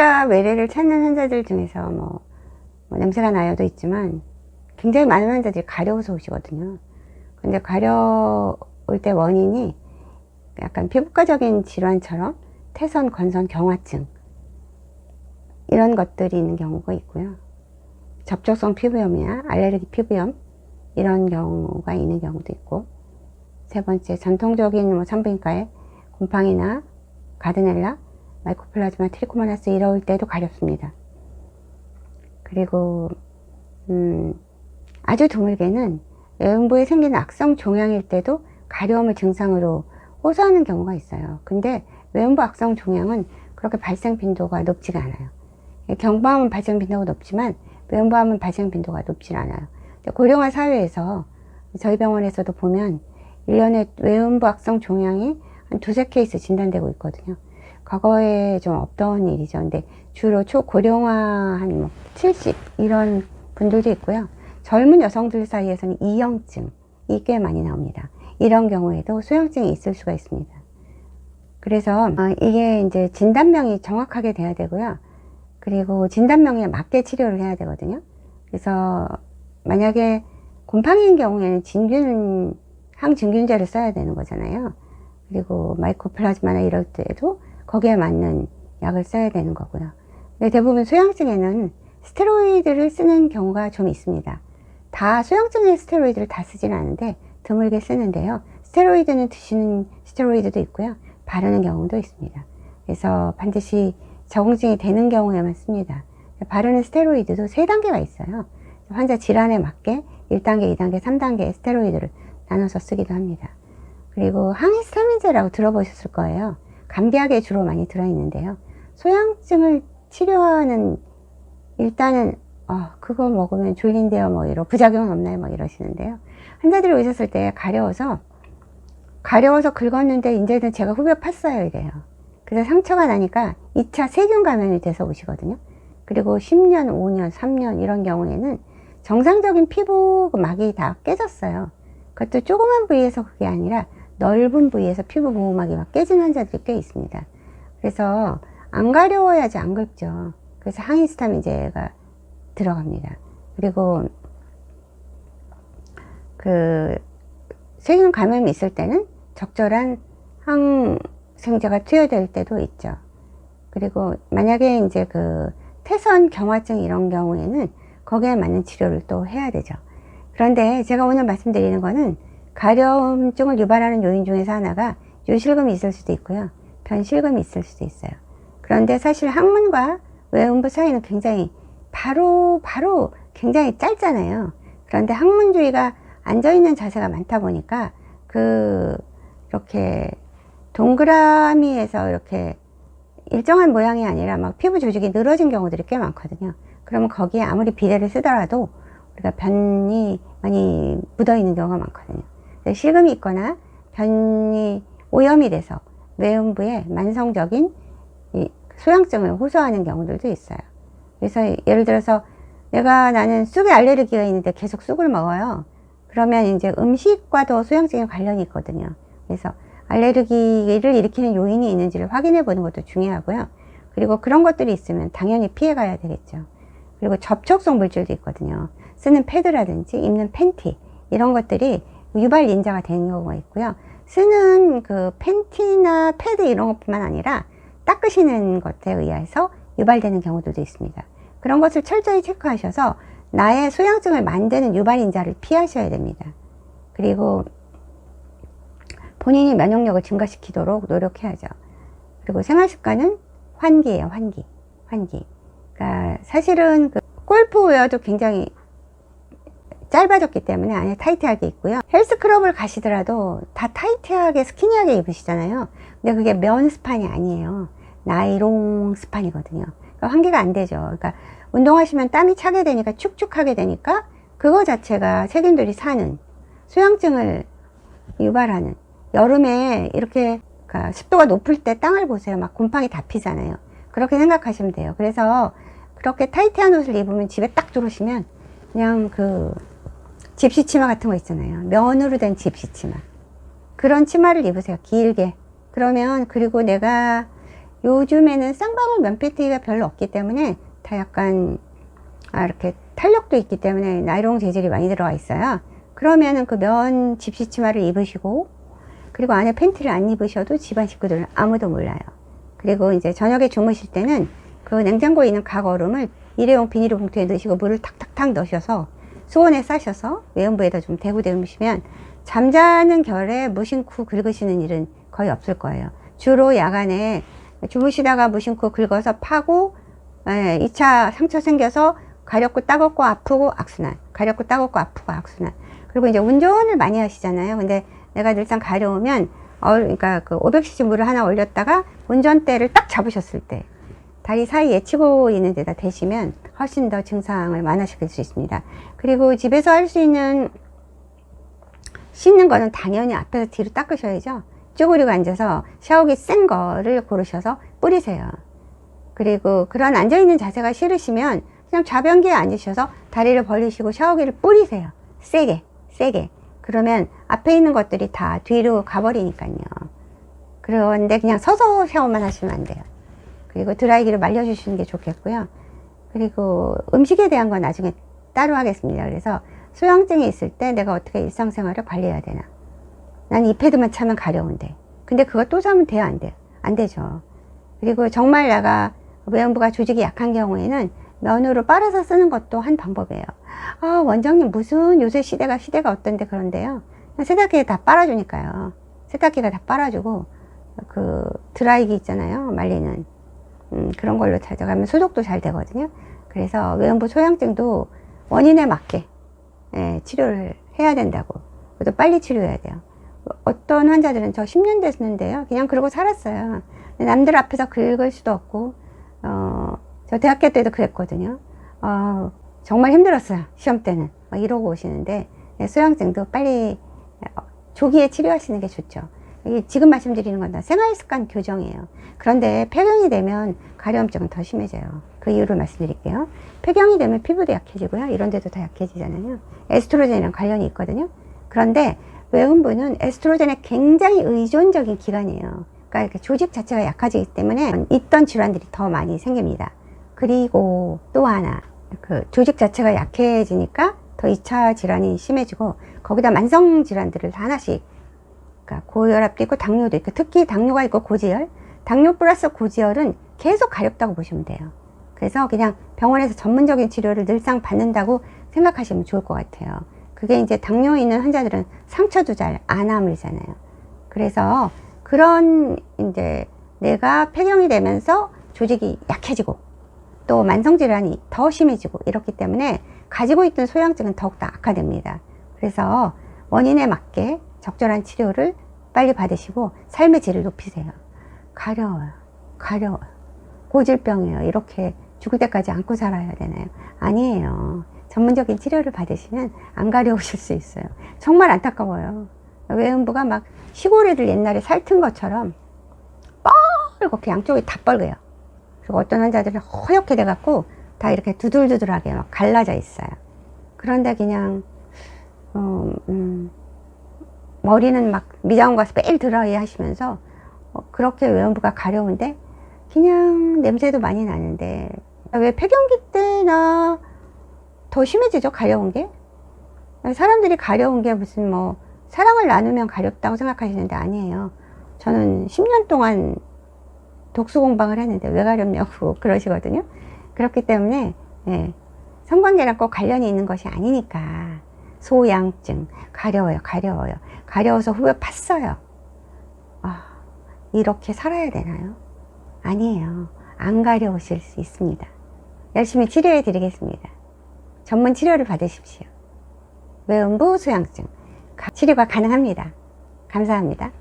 치과 외래를 찾는 환자들 중에서 뭐, 뭐 냄새가 나요도 있지만 굉장히 많은 환자들이 가려워서 오시거든요. 근데 가려울 때 원인이 약간 피부과적인 질환처럼 태선, 건선, 경화증 이런 것들이 있는 경우가 있고요. 접촉성 피부염이나 알레르기 피부염 이런 경우가 있는 경우도 있고 세 번째 전통적인 뭐 산부인과에 곰팡이나 가드넬라, 마이코플라즈마, 트리코모나스 이럴 때도 가렵습니다. 그리고 음, 아주 드물게는 외음부에 생기는 악성 종양일 때도 가려움을 증상으로 호소하는 경우가 있어요. 근데 외음부 악성 종양은 그렇게 발생 빈도가 높지가 않아요. 경부암은 발생 빈도가 높지만 외음부암은 발생 빈도가 높지 않아요. 고령화 사회에서 저희 병원에서도 보면 1년에 외음부 악성 종양이 한 두세 케이스 진단되고 있거든요. 과거에 좀 없던 일이죠. 근데 주로 초고령화 한 70 이런 분들도 있고요. 젊은 여성들 사이에서는 이형증이 꽤 많이 나옵니다. 이런 경우에도 소형증이 있을 수가 있습니다. 그래서 어, 이게 이제 진단명이 정확하게 돼야 되고요. 그리고 진단명에 맞게 치료를 해야 되거든요. 그래서 만약에 곰팡이인 경우에는 진균 항진균제를 써야 되는 거잖아요. 그리고 마이코플라즈마나 이럴 때도 거기에 맞는 약을 써야 되는 거고요. 근데 대부분 소형증에는 스테로이드를 쓰는 경우가 좀 있습니다. 다 소형증의 스테로이드를 다 쓰지는 않은데 드물게 쓰는데요. 스테로이드는 드시는 스테로이드도 있고요. 바르는 경우도 있습니다. 그래서 반드시 적응증이 되는 경우에만 씁니다. 바르는 스테로이드도 세 단계가 있어요. 환자 질환에 맞게 1단계, 2단계, 3단계의 스테로이드를 나눠서 쓰기도 합니다. 그리고 항히스타민제라고 들어보셨을 거예요. 감기약에 주로 많이 들어있는데요. 소양증을 치료하는 일단은 어, 그거 먹으면 졸린데요 뭐 이런 부작용은 없나요 뭐 이러시는데요. 환자들이 오셨을 때 가려워서 가려워서 긁었는데 이제는 제가 후벼 팠어요 이래요. 그래서 상처가 나니까 2차 세균 감염이 돼서 오시거든요. 그리고 10년, 5년, 3년 이런 경우에는 정상적인 피부 막이 다 깨졌어요. 그것도 조그만 부위에서 그게 아니라 넓은 부위에서 피부 보호막이 막 깨진 환자들이 꽤 있습니다. 그래서 안 가려워야지 안 긁죠. 그래서 항히스타민제가 들어갑니다. 그리고 그 세균 감염이 있을 때는 적절한 항생제가 투여될 때도 있죠. 그리고 만약에 이제 그 태선 경화증 이런 경우에는 거기에 맞는 치료를 또 해야 되죠. 그런데 제가 오늘 말씀드리는 거는 가려움증을 유발하는 요인 중에서 하나가 요실금이 있을 수도 있고요. 변실금이 있을 수도 있어요. 그런데 사실 항문과 외음부 사이는 굉장히 바로 바로 굉장히 짧잖아요. 그런데 항문 주위가 앉아 있는 자세가 많다 보니까 그 이렇게 동그라미에서 이렇게 일정한 모양이 아니라 막 피부 조직이 늘어진 경우들이 꽤 많거든요. 그러면 거기에 아무리 비데를 쓰더라도 우리가 변이 많이 묻어 있는 경우가 많거든요. 실금이 있거나 변이 오염이 돼서 외음부에 만성적인 소양증을 호소하는 경우들도 있어요. 그래서 예를 들어서 내가 나는 쑥에 알레르기가 있는데 계속 쑥을 먹어요. 그러면 이제 음식과도 소양증에 관련이 있거든요. 그래서 알레르기를 일으키는 요인이 있는지를 확인해 보는 것도 중요하고요. 그리고 그런 것들이 있으면 당연히 피해 가야 되겠죠. 그리고 접촉성 물질도 있거든요. 쓰는 패드라든지 입는 팬티 이런 것들이 유발 인자가 되는 경우가 있고요. 쓰는 그 팬티나 패드 이런 것뿐만 아니라 닦으시는 것에 의해서 유발되는 경우들도 있습니다. 그런 것을 철저히 체크하셔서 나의 소양증을 만드는 유발인자를 피하셔야 됩니다. 그리고 본인이 면역력을 증가시키도록 노력해야죠. 그리고 생활습관은 환기예요, 환기. 환기. 그러니까 사실은 그 골프웨어도 굉장히 짧아졌기 때문에 안에 타이트하게 있고요. 헬스클럽을 가시더라도 다 타이트하게 스키니하게 입으시잖아요. 근데 그게 면 스판이 아니에요. 나이롱 스판이거든요. 그러니까 환기가 안 되죠. 그러니까 운동하시면 땀이 차게 되니까 축축하게 되니까 그거 자체가 세균들이 사는 수양증을 유발하는 여름에 이렇게 그러니까 습도가 높을 때 땅을 보세요. 막 곰팡이 다 피잖아요. 그렇게 생각하시면 돼요. 그래서 그렇게 타이트한 옷을 입으면 집에 딱 들어오시면 그냥 그 집시 치마 같은 거 있잖아요. 면으로 된 집시 치마. 그런 치마를 입으세요. 길게. 그러면 그리고 내가 요즘에는 쌍방울 면피티가 별로 없기 때문에 다 약간 아, 이렇게 탄력도 있기 때문에 나이롱 재질이 많이 들어가 있어요. 그러면은 그 면 집시 치마를 입으시고 그리고 안에 팬티를 안 입으셔도 집안 식구들은 아무도 몰라요. 그리고 이제 저녁에 주무실 때는 그 냉장고에 있는 각 얼음을 일회용 비닐 봉투에 넣으시고 물을 탁탁탁 넣으셔서 수온에 싸셔서 외연부에다 좀 대고 대우시면 잠자는 결에 무심코 긁으시는 일은 거의 없을 거예요. 주로 야간에 주무시다가 무심코 긁어서 파고 예, 2차 상처 생겨서 가렵고 따갑고 아프고 악순환 가렵고 따갑고 아프고 악순환 그리고 이제 운전을 많이 하시잖아요 근데 내가 늘상 가려우면 어, 그러니까 그 500cc 물을 하나 올렸다가 운전대를 딱 잡으셨을 때 다리 사이에 치고 있는 데다 대시면 훨씬 더 증상을 완화시킬 수 있습니다 그리고 집에서 할 수 있는 씻는 거는 당연히 앞에서 뒤로 닦으셔야죠 쭈그리고 앉아서 샤워기 센 거를 고르셔서 뿌리세요 그리고 그런 앉아있는 자세가 싫으시면 그냥 좌변기에 앉으셔서 다리를 벌리시고 샤워기를 뿌리세요. 세게, 세게. 그러면 앞에 있는 것들이 다 뒤로 가버리니까요. 그런데 그냥 서서 샤워만 하시면 안 돼요. 그리고 드라이기를 말려주시는 게 좋겠고요. 그리고 음식에 대한 건 나중에 따로 하겠습니다. 그래서 소양증이 있을 때 내가 어떻게 일상생활을 관리해야 되나. 난 이 패드만 차면 가려운데. 근데 그거 또 사면 돼요? 안 돼요? 안 되죠. 그리고 정말 내가 외연부가 조직이 약한 경우에는 면으로 빨아서 쓰는 것도 한 방법이에요. 아, 원장님 무슨 요새 시대가 시대가 어떤데 그런데요. 세탁기에 다 빨아주니까요. 세탁기가 다 빨아주고 그 드라이기 있잖아요. 말리는 음, 그런 걸로 찾아가면 소독도 잘 되거든요. 그래서 외연부 소양증도 원인에 맞게 예, 치료를 해야 된다고. 그래도 빨리 치료해야 돼요. 어떤 환자들은 저 10년 됐는데요. 그냥 그러고 살았어요. 남들 앞에서 긁을 수도 없고 어, 저 대학교 때도 그랬거든요. 어, 정말 힘들었어요. 시험 때는. 막 이러고 오시는데, 네, 소양증도 빨리 어, 조기에 치료하시는 게 좋죠. 지금 말씀드리는 건 다 생활 습관 교정이에요. 그런데 폐경이 되면 가려움증은 더 심해져요. 그 이유를 말씀드릴게요. 폐경이 되면 피부도 약해지고요. 이런 데도 다 약해지잖아요. 에스트로겐이랑 관련이 있거든요. 그런데 외음부는 에스트로겐에 굉장히 의존적인 기관이에요. 그러니까 이렇게 조직 자체가 약해지기 때문에 있던 질환들이 더 많이 생깁니다. 그리고 또 하나, 그 조직 자체가 약해지니까 더 2차 질환이 심해지고 거기다 만성 질환들을 하나씩 그러니까 고혈압도 있고 당뇨도 있고 특히 당뇨가 있고 고지혈 당뇨 플러스 고지혈은 계속 가렵다고 보시면 돼요. 그래서 그냥 병원에서 전문적인 치료를 늘상 받는다고 생각하시면 좋을 것 같아요. 그게 이제 당뇨 있는 환자들은 상처도 잘 안 아물잖아요. 그래서 그런 이제 내가 폐경이 되면서 조직이 약해지고 또 만성질환이 더 심해지고 이렇기 때문에 가지고 있던 소양증은 더욱더 악화됩니다. 그래서 원인에 맞게 적절한 치료를 빨리 받으시고 삶의 질을 높이세요. 가려워요. 가려워요. 고질병이에요. 이렇게 죽을 때까지 안고 살아야 되나요? 아니에요. 전문적인 치료를 받으시면 안 가려우실 수 있어요. 정말 안타까워요. 외음부가 막 시골 애들 옛날에 살튼 것처럼 뻘겋게 양쪽이 다 빨개요. 그리고 어떤 환자들은 허옇게 돼갖고 다 이렇게 두들두들하게 막 갈라져 있어요. 그런데 그냥 어, 음, 머리는 막 미장원 가서 매일 드라이 하시면서 어, 그렇게 외연부가 가려운데 그냥 냄새도 많이 나는데 왜 폐경기 때나 더 심해지죠 가려운 게? 사람들이 가려운 게 무슨 뭐 사랑을 나누면 가렵다고 생각하시는데 아니에요. 저는 10년 동안 독수 공방을 했는데 왜 가렵냐고 그러시거든요. 그렇기 때문에 예, 성관계랑 꼭 관련이 있는 것이 아니니까 소양증 가려워요, 가려워요, 가려워서 후배 팠어요. 아, 이렇게 살아야 되나요? 아니에요. 안 가려우실 수 있습니다. 열심히 치료해 드리겠습니다. 전문 치료를 받으십시오. 외음부 소양증 치료가 가능합니다. 감사합니다.